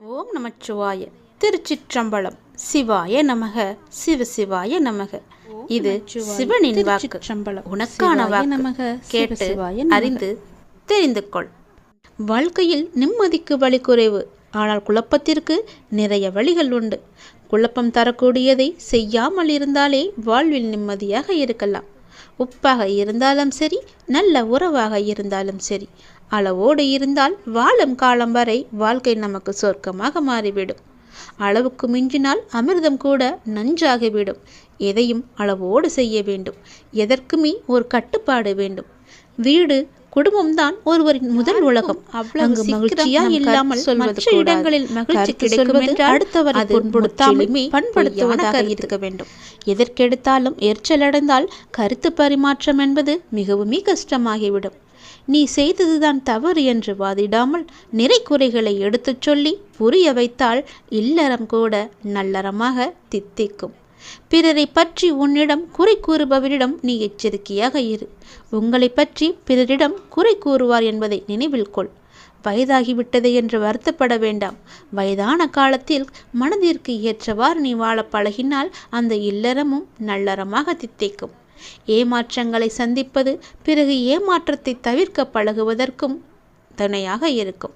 ஓம் நமச்சிவாய. திருச்சிற்றம்பலம். சிவாய நமக. சிவ சிவாய நமக இது சிவனின் வாக்கு. உனக்கான வாக்கு. நமக, கேட்டு. அறிந்து தெரிந்து கொள். வாழ்க்கையில் நிம்மதிக்கு வழி குறைவு. ஆனால் குழப்பத்திற்கு நிறைய வழிகள் உண்டு. குழப்பம் தரக்கூடியதை செய்யாமல் இருந்தாலே வாழ்வில் நிம்மதியாக இருக்கலாம். உப்பாக இருந்தாலும் சரி நல்ல உறவாக இருந்தாலும் சரி. அளவோடு இருந்தால் வாழும் காலம் வரை வாழ்க்கை நமக்கு சொர்க்கமாக மாறிவிடும். அளவுக்கு மிஞ்சினால் அமிர்தம் கூட நஞ்சாகிவிடும். எதையும் அளவோடு செய்ய வேண்டும். எதற்குமே ஒரு கட்டுப்பாடு வேண்டும். வீடு குடும்பம்தான் ஒருவரின் முதல் உலகம். அங்கு மகிழ்ச்சியா இல்லாமல் மற்ற இடங்களில் மகிழ்ச்சி கிடைக்கும் என்றால் அடுத்தவரை புண்படுத்தாமலுமே பண்படுத்துவதாக இருக்க வேண்டும். எதற்கெடுத்தாலும் எரிச்சலடைந்தால் கருத்து பரிமாற்றம் என்பது மிகவுமே கஷ்டமாகிவிடும். நீ செய்ததுதான் தவறு என்று வாதிடாமல் நிறை குறைகளை எடுத்துச் சொல்லி புரிய வைத்தால் இல்லறம் கூட நல்லறமாக தித்திக்கும். பிறரை பற்றி உன்னிடம் குறை கூறுபவரிடம் நீ எச்சரிக்கையாக இரு. உங்களை பற்றி பிறரிடம் குறை கூறுவார் என்பதை நினைவில் கொள். வயதாகிவிட்டது என்று வருத்தப்பட வேண்டாம். வயதான காலத்தில் மனதிற்கு ஏற்றவாறு நீ வாழ பழகினால் அந்த இல்லறமும் நல்லறமாக தித்திக்கும். ஏமாற்றங்களை சந்திப்பது பிறகு ஏமாற்றத்தை தவிர்க்க பழகுவதற்கும் துணையாக இருக்கும்.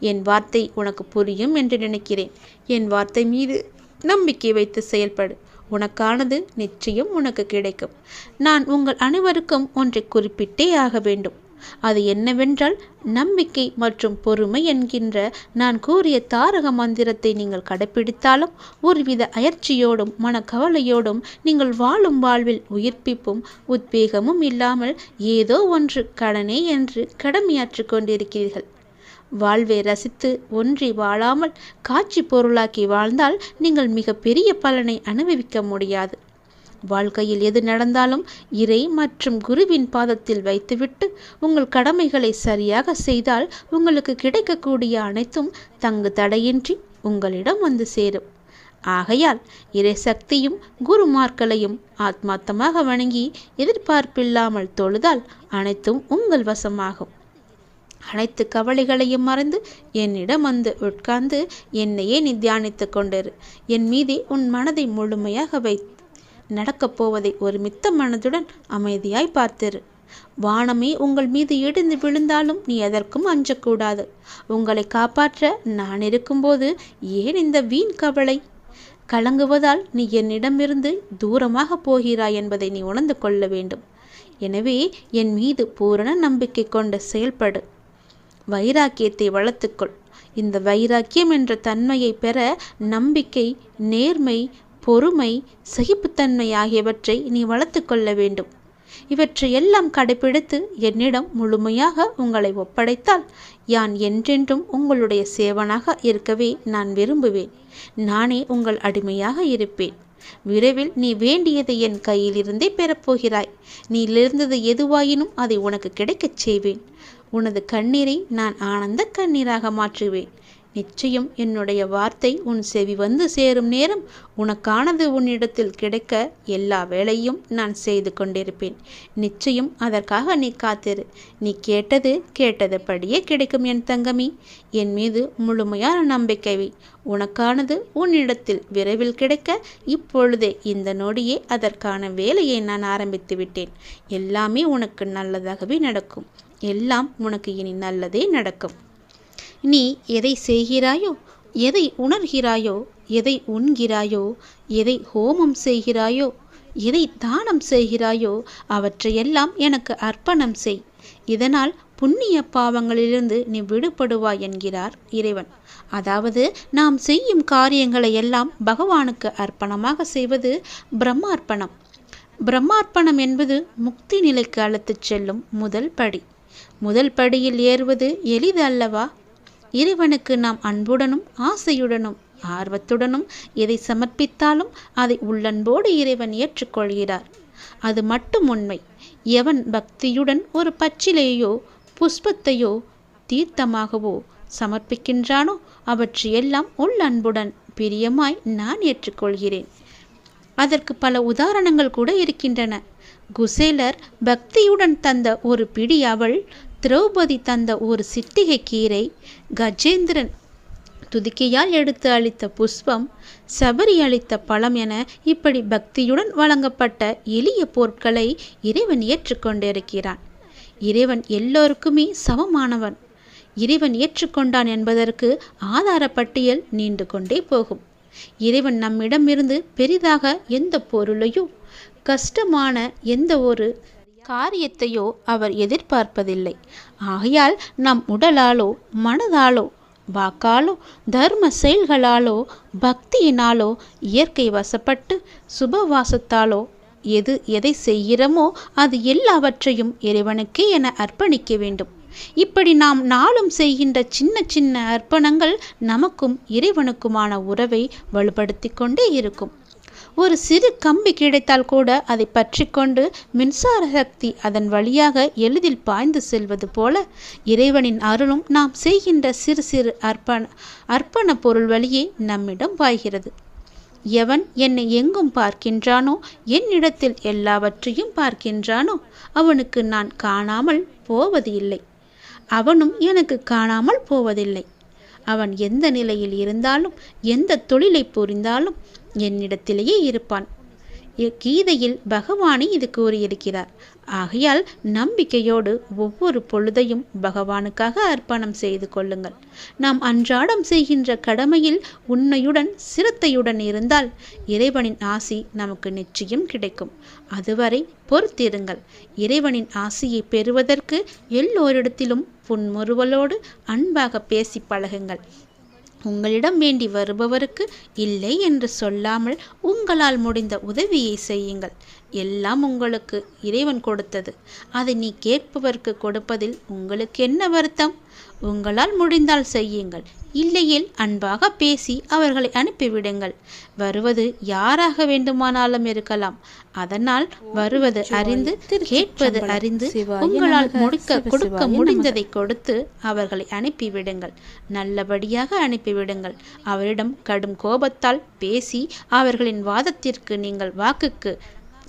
என் வார்த்தை உனக்கு புரியும் என்று நினைக்கிறேன். என் வார்த்தை மீது நம்பிக்கை வைத்து செயல்படு. உனக்கானது நிச்சயம் உனக்கு கிடைக்கும். நான் உங்கள் அனைவருக்கும் ஒன்றை குறிப்பிட்டே ஆக வேண்டும். அது என்னவென்றால் நம்பிக்கை மற்றும் பொறுமை என்கின்ற நான் கூறிய தாரக மந்திரத்தை நீங்கள் கடைப்பிடித்தாலும் ஒருவித அயற்சியோடும் மனக்கவலையோடும் நீங்கள் வாழும் வாழ்வில் உயிர்ப்பிப்பும் உத்வேகமும் இல்லாமல் ஏதோ ஒன்று கடனே என்று கடமையாற்றிக் கொண்டிருக்கிறீர்கள். வாழ்வை ரசித்து ஒன்றி வாழாமல் காட்சி பொருளாக்கி வாழ்ந்தால் நீங்கள் மிக பெரிய பலனை அனுபவிக்க முடியாது. வாழ்க்கையில் எது நடந்தாலும் இறை மற்றும் குருவின் பாதத்தில் வைத்துவிட்டு உங்கள் கடமைகளை சரியாக செய்தால் உங்களுக்கு கிடைக்கக்கூடிய அனைத்தும் தங்கு தடையின்றி உங்களிடம் வந்து சேரும். ஆகையால் இறை சக்தியும் குருமார்களையும் ஆத்மார்த்தமாக வணங்கி எதிர்பார்ப்பில்லாமல் தொழுதால் அனைத்தும் உங்கள் வசமாகும். அனைத்து கவலைகளையும் மறந்து என்னிடம் வந்து உட்கார்ந்து என்னையே நீ தியானித்து கொண்டிரு. என் மீதே உன் மனதை முழுமையாக வை நடக்கப் போவதை ஒரு மித்த மனதுடன் அமைதியாய் பார்த்திரு. வானமே உங்கள் மீது இடிந்து விழுந்தாலும் நீ எதற்கும் அஞ்சக்கூடாது. உங்களை காப்பாற்ற நான் இருக்கும்போது ஏன் இந்த வீண் கவலை? கலங்குவதால் நீ என்னிடமிருந்து தூரமாக போகிறாய் என்பதை நீ உணர்ந்து கொள்ள வேண்டும். எனவே என் மீது பூரண நம்பிக்கை கொண்டு செயல்படு. வைராக்கியத்தை வளர்த்துக்கொள். இந்த வைராக்கியம் என்ற தன்மையை பெற நம்பிக்கை நேர்மை பொறுமை சகிப்புத்தன்மை ஆகியவற்றை நீ வளர்த்து கொள்ள வேண்டும். இவற்றை எல்லாம் கடைபிடித்து என்னிடம் முழுமையாக உங்களை ஒப்படைத்தால் யான் என்றென்றும் உங்களுடைய சேவனாக இருக்கவே நான் விரும்புவேன். நானே உங்கள் அடிமையாக இருப்பேன். விரைவில் நீ வேண்டியதை என் கையிலிருந்தே பெறப்போகிறாய். நீலிருந்தது எதுவாயினும் அதை உனக்கு கிடைக்கச் செய்வேன். உனது கண்ணீரை நான் ஆனந்த கண்ணீராக மாற்றுவேன். நிச்சயம் என்னுடைய வார்த்தை உன் செவி வந்து சேரும் நேரம் உனக்கானது உன்னிடத்தில் கிடைக்க எல்லா வேலையும் நான் செய்து கொண்டிருப்பேன். நிச்சயம் அதற்காக நீ காத்திரு. நீ கேட்டது கேட்டதுபடியே கிடைக்கும் என் தங்கமி. என் மீது முழுமையான நம்பிக்கை உனக்கானது உன்னிடத்தில் விரைவில் கிடைக்க இப்பொழுதே இந்த நொடியே அதற்கான வேலையை நான் ஆரம்பித்து விட்டேன். எல்லாமே உனக்கு நல்லதாகவே நடக்கும். எல்லாம் உனக்கு இனி நல்லதே நடக்கும். நீ எதை செய்கிறாயோ எதை உணர்கிறாயோ எதை உண்கிறாயோ எதை ஹோமம் செய்கிறாயோ எதை தானம் செய்கிறாயோ அவற்றையெல்லாம் எனக்கு அர்ப்பணம் செய். இதனால் புண்ணிய பாவங்களிலிருந்து நீ விடுபடுவாய் என்கிறார் இறைவன். அதாவது நாம் செய்யும் காரியங்களை எல்லாம் பகவானுக்கு அர்ப்பணமாக செய்வது பிரம்மார்ப்பணம். பிரம்மார்ப்பணம் என்பது முக்தி நிலைக்கு அழைத்துச் செல்லும் முதல் படி. முதல் படியில் ஏறுவது எளிது அல்லவா? இறைவனுக்கு நாம் அன்புடனும் ஆசையுடனும் ஆர்வத்துடனும் எதை சமர்ப்பித்தாலும் அதை உள்ளன்போடு இறைவன் ஏற்றுக்கொள்கிறார். அது மட்டும் உண்மை. எவன் பக்தியுடன் ஒரு பச்சிலையோ புஷ்பத்தையோ தீர்த்தமாகவோ சமர்ப்பிக்கின்றானோ அவற்றையெல்லாம் உள்ளன்புடன் பிரியமாய் நான் ஏற்றுக்கொள்கிறேன். அதற்கு பல உதாரணங்கள் கூட இருக்கின்றன. குசேலர் பக்தியுடன் தந்த ஒரு பிடி அவள் திரௌபதி தந்த ஒரு சிட்டிகை கீரை கஜேந்திரன் துதிக்கையால் எடுத்து அளித்த புஷ்பம் சபரி அளித்த பழம் என இப்படி பக்தியுடன் வழங்கப்பட்ட எளிய பொருட்களை இறைவன் ஏற்றுக்கொண்டிருக்கிறான் இறைவன் எல்லோருக்குமே சமமானவன். இறைவன் ஏற்றுக்கொண்டான் என்பதற்கு ஆதார பட்டியல் நீண்டு கொண்டே போகும். இறைவன் நம்மிடமிருந்து பெரிதாக எந்த பொருளையோ கஷ்டமான எந்த ஒரு காரியத்தையோ அவர் எதிர்பார்ப்பதில்லை. ஆகையால் நம் உடலாலோ மனதாலோ வாக்காலோ தர்ம செயல்களாலோ பக்தியினாலோ இயற்கை வசப்பட்டு சுபவாசத்தாலோ எது எதை செய்கிறோமோ அது எல்லாவற்றையும் இறைவனுக்கே என அர்ப்பணிக்க வேண்டும். இப்படி நாம் நாளும் செய்கின்ற சின்ன சின்ன அர்ப்பணங்கள் நமக்கும் இறைவனுக்குமான உறவை வலுப்படுத்தி கொண்டே இருக்கும். ஒரு சிறு கம்பி கிடைத்தால் கூட அதை பற்றி கொண்டு மின்சார சக்தி அதன் வழியாக எளிதில் பாய்ந்து செல்வது போல இறைவனின் அருளும் நாம் செய்கின்ற சிறு சிறு அர்ப்பண அர்ப்பண பொருள் வழியே நம்மிடம் பாய்கிறது. எவன் என்னை எங்கும் பார்க்கின்றானோ என்னிடத்தில் எல்லாவற்றையும் பார்க்கின்றானோ அவனுக்கு நான் காணாமல் போவது இல்லை அவனும் எனக்கு காணாமல் போவதில்லை. அவன் எந்த நிலையில் இருந்தாலும் எந்த தொழிலை புரிந்தாலும் என்னிடத்திலேயே இருப்பான். கீதையில் பகவானே இது கூறியிருக்கிறார். ஆகையால் நம்பிக்கையோடு ஒவ்வொரு பொழுதையும் பகவானுக்காக அர்ப்பணம் செய்து கொள்ளுங்கள். நாம் அன்றாடம் செய்கின்ற கடமையில் உண்மையுடன் சிரத்தையுடன் இருந்தால் இறைவனின் ஆசி நமக்கு நிச்சயம் கிடைக்கும். அதுவரை பொறுத்திருங்கள். இறைவனின் ஆசியை பெறுவதற்கு எல்லோரிடத்திலும் புன்முறுவலோடு அன்பாக பேசி பழகுங்கள். உங்களிடம் வேண்டி வருபவருக்கு இல்லை என்று சொல்லாமல் உங்களால் முடிந்த உதவியை செய்யுங்கள். எல்லாம் உங்களுக்கு இறைவன் கொடுத்தது. அதை நீ கேட்பவருக்கு கொடுப்பதில் உங்களுக்கு என்ன வருத்தம்? உங்களால் முடிந்தால் செய்யுங்கள். இல்லையில் அன்பாக பேசி அவர்களை அனுப்பிவிடுங்கள். வருவது யாராக வேண்டுமானாலும் இருக்கலாம். அதனால் வருவது அறிந்து கேட்பது அறிந்து உங்களால் முடிக்க கொடுக்க முடிந்ததை கொடுத்து அவர்களை அனுப்பிவிடுங்கள். நல்லபடியாக அனுப்பிவிடுங்கள். அவரிடம் கடும் கோபத்தால் பேசி அவர்களின் வாதத்திற்கு நீங்கள் வாக்குக்கு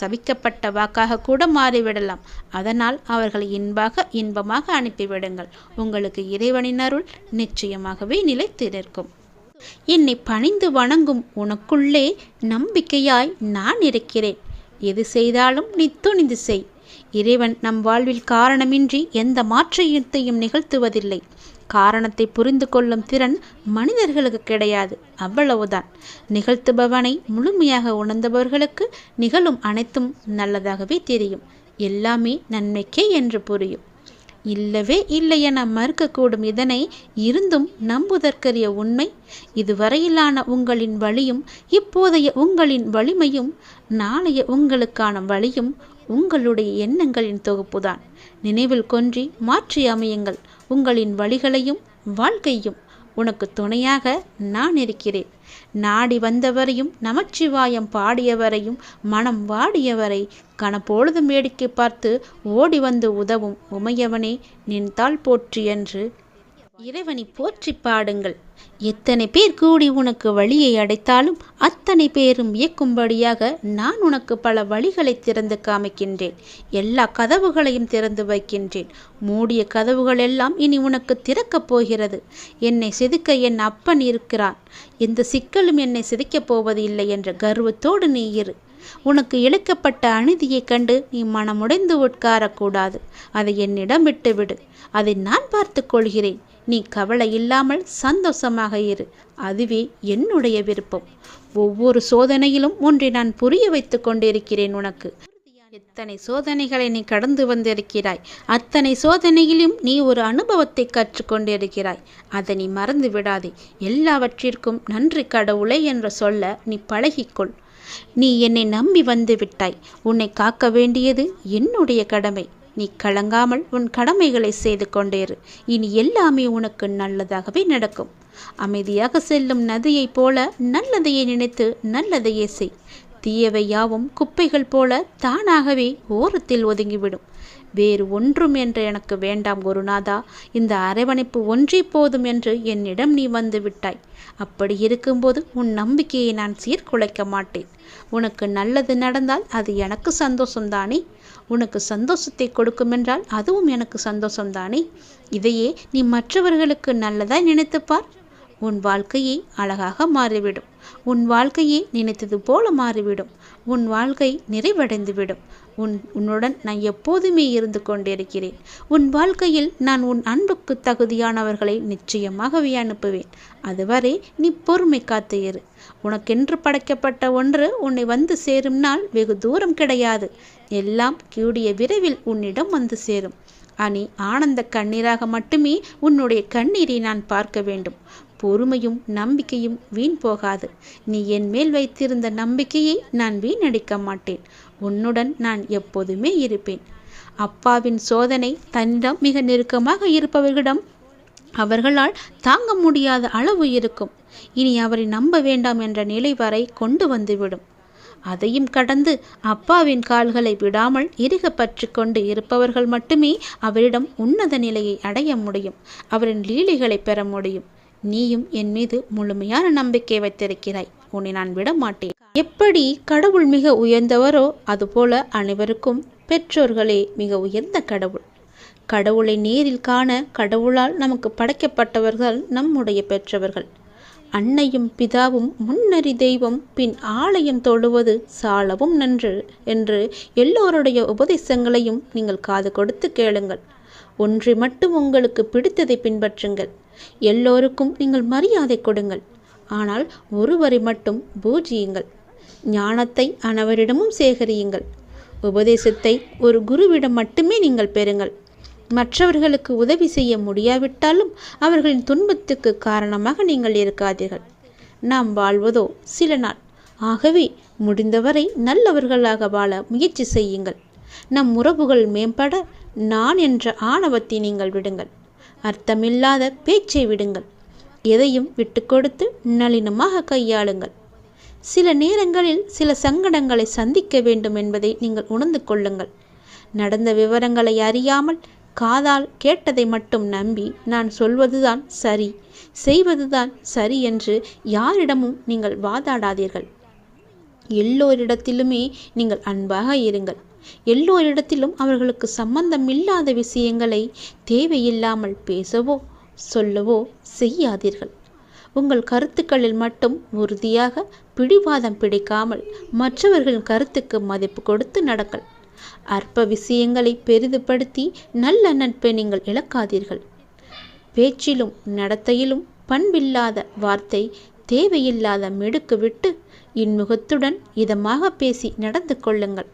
சபிக்கப்பட்ட வாக்காக கூட மாறிவிடலாம். அதனால் அவர்களை இன்பாக இன்பமாக அனுப்பிவிடுங்கள். உங்களுக்கு இறைவனின் அருள் நிச்சயமாகவே நிலைத்து நிற்கும் என்னை பணிந்து வணங்கும் உனக்குள்ளே நம்பிக்கையாய் நான் இருக்கிறேன். எது செய்தாலும் நீ துணிந்து செய். இறைவன் நம் வாழ்வில் காரணமின்றி எந்த மாற்றத்தையும் நிகழ்த்துவதில்லை. காரணத்தை புரிந்து கொள்ளும் திறன் மனிதர்களுக்கு கிடையாது. அவ்வளவுதான். நிகழ்த்துபவனை முழுமையாக உணர்ந்தவர்களுக்கு நிகழும் அனைத்தும் நல்லதாகவே தெரியும். எல்லாமே நன்மைக்கே என்று புரியும். இல்லவே இல்லை என மறுக்கக்கூடும் இதனை இருந்தும் நம்புதற்கரிய உண்மை. இதுவரையிலான உங்களின் வழியும் இப்போதைய உங்களின் வலிமையும் நாளைய உங்களுக்கான வழியும் உங்களுடைய எண்ணங்களின் தொகுப்புதான். நினைவில் கொன்றி மாற்றி அமையுங்கள். உங்களின் வழிகளையும் வாழ்க்கையும் உனக்கு துணையாக நான் இருக்கிறேன். நாடி வந்தவரையும் நமச்சிவாயம் பாடியவரையும் மனம் வாடியவரை கணப்பொழுதும் வேடிக்கை பார்த்து ஓடி வந்து உதவும் உமையவனே நின் தாள் போற்றி என்று இறைவனை போற்றி பாடுங்கள். எத்தனை பேர் கூடி உனக்கு வழியை அடைத்தாலும் அத்தனை பேரும் இயக்கும்படியாக நான் உனக்கு பல வழிகளை திறந்து காமிக்கின்றேன். எல்லா கதவுகளையும் திறந்து வைக்கின்றேன். மூடிய கதவுகள் எல்லாம் இனி உனக்கு திறக்கப் போகிறது. என்னை செதுக்க என் அப்பன் இருக்கிறான். எந்த சிக்கலும் என்னை சிதைக்கப் போவது இல்லை என்ற கர்வத்தோடு நீ இரு. உனக்கு இழைக்கப்பட்ட அநீதியைக் கண்டு நீ மனமுடைந்து உட்காரக்கூடாது. அதை என்னிடம் விட்டுவிடு. அதை நான் பார்த்து கொள்கிறேன். நீ கவலை இல்லாமல் சந்தோஷமாக இரு. அதுவே என்னுடைய விருப்பம். ஒவ்வொரு சோதனையிலும் ஒன்றை நான் புரிய வைத்து கொண்டிருக்கிறேன் உனக்கு. எத்தனை சோதனைகளை நீ கடந்து வந்திருக்கிறாய்? அத்தனை சோதனையிலும் நீ ஒரு அனுபவத்தை கற்றுக்கொண்டிருக்கிறாய் அதை நீ மறந்து விடாதே. எல்லாவற்றிற்கும் நன்றி கடவுளை என்று சொல்ல நீ பழகிக்கொள். நீ என்னை நம்பி வந்து விட்டாய். உன்னை காக்க வேண்டியது என்னுடைய கடமை. நீ கலங்காமல் உன் கடமைகளை செய்து கொண்டேரு இனி எல்லாமே உனக்கு நல்லதாகவே நடக்கும். அமைதியாக செல்லும் நதியைப் போல நல்லதையே நினைத்து நல்லதையே செய். தீயவை யாவும் குப்பைகள் போல தானாகவே ஓரத்தில் ஒதுங்கிவிடும். வேறு ஒன்றும் என்று எனக்கு வேண்டாம் குருநாதா. இந்த அரவணைப்பு ஒன்றே போதும் என்று என்னிடம் நீ வந்து விட்டாய். அப்படி இருக்கும்போது உன் நம்பிக்கையை நான் சீர்குலைக்க மாட்டேன். உனக்கு நல்லது நடந்தால் அது எனக்கு சந்தோஷம்தானே? உனக்கு சந்தோஷத்தை கொடுக்குமென்றால் அதுவும் எனக்கு சந்தோஷம்தானே? இதையே நீ மற்றவர்களுக்கு நல்லதாய் நினைத்துப்பார். உன் வாழ்க்கையே அழகாக மாறிவிடும். உன் வாழ்க்கையே நினைத்தது போல மாறிவிடும். உன் வாழ்க்கை நிறைவடைந்துவிடும். உன் உன்னுடன் நான் எப்போதுமே இருந்து கொண்டிருக்கிறேன். உன் வாழ்க்கையில் நான் உன் அன்புக்கு தகுதியானவர்களை நிச்சயமாகவே அனுப்புவேன். அதுவரை நீ பொறுமை காத்து இரு உனக்கென்று படைக்கப்பட்ட ஒன்று உன்னை வந்து சேரும் நாள் வெகு தூரம் கிடையாது. எல்லாம் கூடிய விரைவில் உன்னிடம் வந்து சேரும். அனி ஆனந்த கண்ணீராக மட்டுமே உன்னுடைய கண்ணீரை நான் பார்க்க வேண்டும். பொறுமையும் நம்பிக்கையும் வீண் போகாது. நீ என் மேல் வைத்திருந்த நம்பிக்கையை நான் வீணடிக்க மாட்டேன். உன்னுடன் நான் எப்போதுமே இருப்பேன். அப்பாவின் சோதனை தன்னிடம் மிக நெருக்கமாக இருப்பவர்களிடம் அவர்களால் தாங்க முடியாத அளவு இருக்கும். இனி அவரை நம்ப வேண்டாம் என்ற நிலை வரை கொண்டு வந்துவிடும். அதையும் கடந்து அப்பாவின் கால்களை விடாமல் இறுக பற்றி கொண்டு இருப்பவர்கள் மட்டுமே அவரிடம் உன்னத நிலையை அடைய முடியும். அவரின் லீலைகளை பெற முடியும். நீயும் என் மீது முழுமையான நம்பிக்கை வைத்திருக்கிறாய். உன்னை நான் விட மாட்டேன் எப்படி கடவுள் மிக உயர்ந்தவரோ அதுபோல அனைவருக்கும் பெற்றோர்களே மிக உயர்ந்த கடவுள். கடவுளை நேரில் காண கடவுளால் நமக்கு படைக்கப்பட்டவர்கள் நம்முடைய பெற்றவர்கள். அன்னையும் பிதாவும் முன்னறி தெய்வம் பின் ஆலயம் தொழுவது சாலவும் நன்று என்று எல்லோருடைய உபதேசங்களையும் நீங்கள் காது கொடுத்து கேளுங்கள். ஒன்றை மட்டும் உங்களுக்கு பிடித்ததை பின்பற்றுங்கள். எல்லோருக்கும் நீங்கள் மரியாதை கொடுங்கள். ஆனால் ஒருவரை மட்டும் பூஜியுங்கள். ஞானத்தை அனைவரிடமும் சேகரியுங்கள். உபதேசத்தை ஒரு குருவிடம் மட்டுமே நீங்கள் பெறுங்கள். மற்றவர்களுக்கு உதவி செய்ய முடியாவிட்டாலும் அவர்களின் துன்பத்துக்கு காரணமாக நீங்கள் இருக்காதீர்கள். நாம் வாழ்வதோ சில நாள். ஆகவே முடிந்தவரை நல்லவர்களாக வாழ முயற்சி செய்யுங்கள். நம் உறவுகள் மேம்பட நான் என்ற ஆணவத்தை நீங்கள் விடுங்கள். அர்த்தமில்லாத பேச்சை விடுங்கள். எதையும் விட்டு கொடுத்து நளினமாக கையாளுங்கள். சில நேரங்களில் சில சங்கடங்களை சந்திக்க வேண்டும் என்பதை நீங்கள் உணர்ந்து கொள்ளுங்கள். நடந்த விவரங்களை அறியாமல் காதால் கேட்டதை மட்டும் நம்பி நான் சொல்வதுதான் சரி செய்வதுதான் சரி என்று யாரிடமும் நீங்கள் வாதாடாதீர்கள். எல்லோரிடத்திலுமே நீங்கள் அன்பாக இருங்கள். எல்லோரிடத்திலும் அவர்களுக்கு சம்பந்தம் இல்லாத விஷயங்களை தேவையில்லாமல் பேசவோ சொல்லவோ செய்யாதீர்கள். உங்கள் கருத்துக்களில் மட்டும் உறுதியாக பிடிவாதம் பிடிக்காமல் மற்றவர்களின் கருத்துக்கு மதிப்பு கொடுத்து நடங்கள். அற்ப விஷயங்களை பெரிதுபடுத்தி நல்ல நட்பை நீங்கள் இழக்காதீர்கள். பேச்சிலும் நடத்தையிலும் பண்பில்லாத வார்த்தை தேவையில்லாத மெடுக்கு விட்டு இன்முகத்துடன் இதமாக பேசி நடந்து கொள்ளுங்கள்.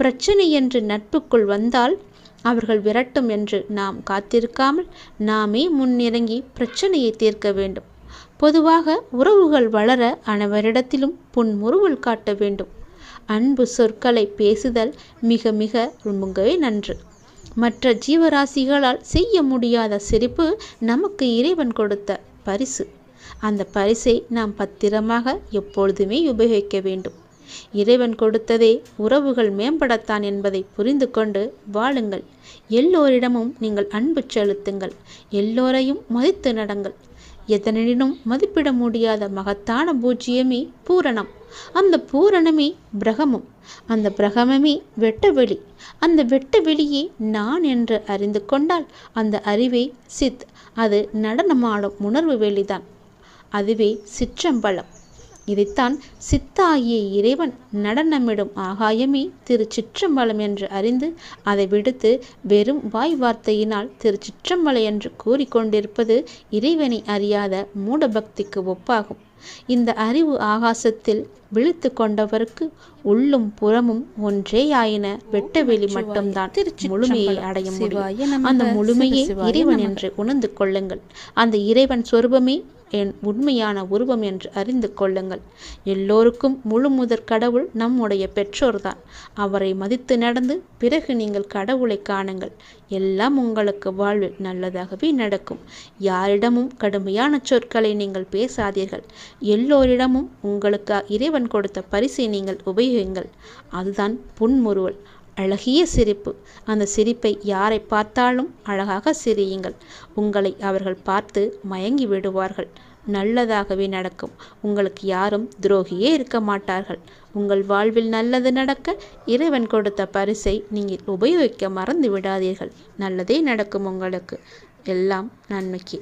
பிரச்சனை என்று நட்புக்குள் வந்தால் அவர்கள் விரட்டும் என்று நாம் காத்திருக்காமல் நாமே முன்னிறங்கி பிரச்சனையை தீர்க்க வேண்டும். பொதுவாக உறவுகள் வளர அனைவரிடத்திலும் புன்முறுவல் காட்ட வேண்டும். அன்பு சொற்களை பேசுதல் மிக மிக ரொம்பவே நன்று. மற்ற ஜீவராசிகளால் செய்ய முடியாத சிரிப்பு நமக்கு இறைவன் கொடுத்த பரிசு. அந்த பரிசை நாம் பத்திரமாக எப்பொழுதுமே உபயோகிக்க வேண்டும். இறைவன் கொடுத்ததே உறவுகள் மேம்படத்தான் என்பதை புரிந்து கொண்டு வாழுங்கள். எல்லோரிடமும் நீங்கள் அன்பு செலுத்துங்கள். எல்லோரையும் மதித்து நடங்கள். எதனினும் மதிப்பிட முடியாத மகத்தான பூஜ்ஜியமே பூரணம். அந்த பூரணமே பிரகமம். அந்த பிரகமமே வெட்டவெளி. அந்த வெட்டவெளியே நான் என்று அறிந்து கொண்டால் அந்த அறிவே சித். அது நடனமாடும் உணர்வு வெளிதான். அதுவே சிற்றம்பலம். இதைத்தான் சித்தாகிய இறைவன் நடனமிடும் ஆகாயமே திரு சிற்றம்பலம் என்று அறிந்து அதை விடுத்து வெறும் வாய் வார்த்தையினால் திரு சிற்றம்பலை என்று கூறிக்கொண்டிருப்பது இறைவனை அறியாத மூடபக்திக்கு ஒப்பாகும். இந்த அறிவு ஆகாசத்தில் விழித்து கொண்டவருக்கு உள்ளும் புறமும் ஒன்றே ஆயின வெட்டவெளி மட்டும்தான் முழுமையை அடைய முடியும். அந்த முழுமையே இறைவன் என்று உணர்ந்து கொள்ளுங்கள். அந்த இறைவன் சொருபமே என் உண்மையான உருவம் என்று அறிந்து கொள்ளுங்கள். எல்லோருக்கும் முழு முதற் கடவுள் நம்முடைய பெற்றோர்தான். அவரை மதித்து நடந்து பிறகு நீங்கள் கடவுளை காணுங்கள். எல்லாம் உங்களுக்கு வாழ்வில் நல்லதாகவே நடக்கும். யாரிடமும் கடுமையான சொற்களை நீங்கள் பேசாதீர்கள். எல்லோரிடமும் உங்களுக்கு இறைவன் கொடுத்த பரிசை நீங்கள் உபயோகிங்கள் அதுதான் புன்முறுவல். அழகிய சிரிப்பு. அந்த சிரிப்பை யாரை பார்த்தாலும் அழகாக சிரியுங்கள். உங்களை அவர்கள் பார்த்து மயங்கி விடுவார்கள். நல்லதாகவே நடக்கும். உங்களுக்கு யாரும் துரோகியே இருக்க மாட்டார்கள். உங்கள் வாழ்வில் நல்லது நடக்க இறைவன் கொடுத்த பரிசை நீங்கள் உபயோகிக்க மறந்து விடாதீர்கள். நல்லதே நடக்கும் உங்களுக்கு. எல்லாம் நன்மைக்கு.